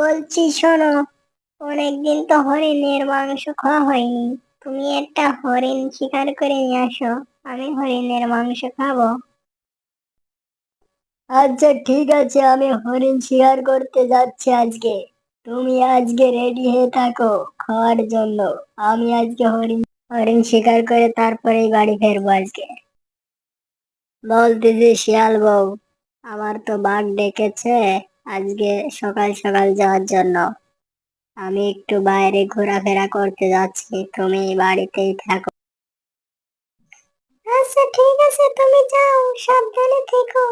বলছি, শোনো, অনেকদিন তো হরিণের মাংস খাওয়া হয়নি। তুমি একটা হরিণ শিকার করে নিয়ে আসো, আমি হরিণের মাংস খাব। আচ্ছা ঠিক আছে, আমি হরিণ শিকার করতে যাচ্ছি আজকে। তুমি আজকে রেডি হয়ে থাকো খাওয়ার জন্য। আমি আজকে হরিণ হরিণ শিকার করে তারপরেই বাড়ি ফেরবো আজকে। বলতেছি, শিয়াল বউ, আমার তো বাঘ ডেকেছে। আজকে সকাল সকাল যাওয়ার জন্য। আমি একটু বাইরে ঘোরাফেরা করতে যাচ্ছি। তুমি বাড়িতেই থাকো। আচ্ছা ঠিক আছে, তুমি যাও, সাবধানে থেকো।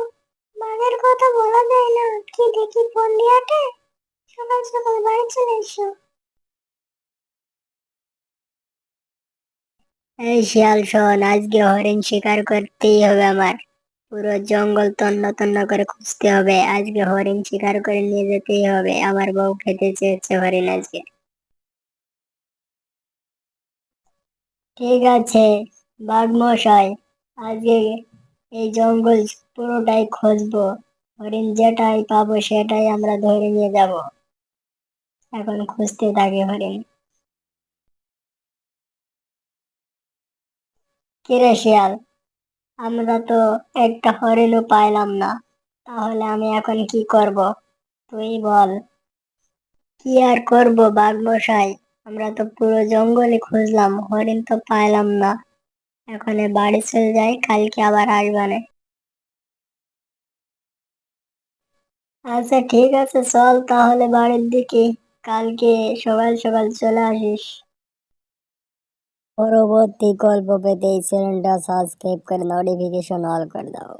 বাঘের কথা বলা যায় না। কি দেখি ফোন দিয়াটে সকাল সকাল বাড়ি চলে এসো। এই শিয়াল শোন, আজকে হরিণ শিকার করতেই হবে আমার। পুরো জঙ্গল তন্ন তন্ন করে খুঁজতে হবে। আজকে হরিণ শিকার করে নিয়ে যেতেই হবে। আমার বউ খেতে চেয়েছে হরিণ আজকে। ঠিক আছে বাঘ মশাই আজকে এই জঙ্গল পুরোটাই খুঁজবো। হরিণ যেটাই পাবো সেটাই আমরা ধরে নিয়ে যাব। এখন খুঁজতে থাকি হরিণ। কিরে শিয়াল আমরা তো একটা হরিণও পাইলাম না। তাহলে আমি এখন কি করব? তুই বল। কি আর করব বাঘমশাই? আমরা তো পুরো জঙ্গলে খুঁজলাম, হরিণ তো পাইলাম না। এখন বাড়ি চলে যাই, কালকে আবার আসবানে আচ্ছা ঠিক আছে, চল তাহলে বাড়ির দিকে। কালকে সকাল সকাল চলে আসিস। পরবর্তী গল্প পেতে এই চ্যানেলটা সাবস্ক্রাইব করে নোটিফিকেশন অল করে দাও।